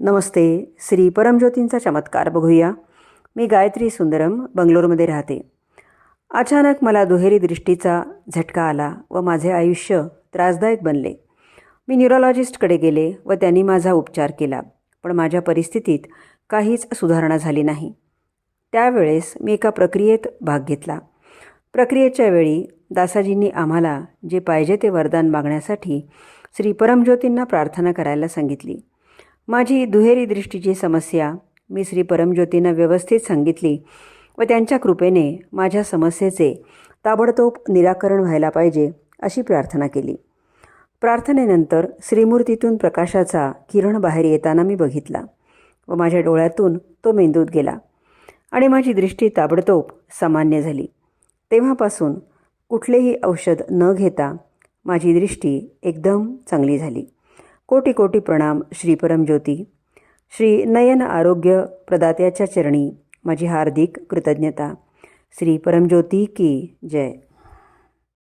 नमस्ते श्री परमज्योतींचा चमत्कार बघूया. मी गायत्री सुंदरम बंगलोरमध्ये राहते. अचानक मला दुहेरी दृष्टीचा झटका आला व माझे आयुष्य त्रासदायक बनले. मी न्यूरोलॉजिस्टकडे गेले व त्यांनी माझा उपचार केला पण माझ्या परिस्थितीत काहीच सुधारणा झाली नाही. त्यावेळेस मी एका प्रक्रियेत भाग घेतला. प्रक्रियेच्या वेळी दासाजींनी आम्हाला जे पाहिजे ते वरदान मागण्यासाठी श्री परमज्योतींना प्रार्थना करायला सांगितली. माझी दुहेरी दृष्टीची समस्या मी श्री परमज्योतीनं व्यवस्थित सांगितली व त्यांच्या कृपेने माझ्या समस्येचे ताबडतोब निराकरण व्हायला पाहिजे अशी प्रार्थना केली. प्रार्थनेनंतर श्रीमूर्तीतून प्रकाशाचा किरण बाहेर येताना मी बघितला व माझ्या डोळ्यातून तो मेंदूत गेला आणि माझी दृष्टी ताबडतोब सामान्य झाली. तेव्हापासून कुठलेही औषध न घेता माझी दृष्टी एकदम चांगली झाली. कोटी कोटी प्रणाम श्री परमज्योती. श्री नयन आरोग्य प्रदात्याच्या चरणी माझी हार्दिक कृतज्ञता. श्री परमज्योती की जय.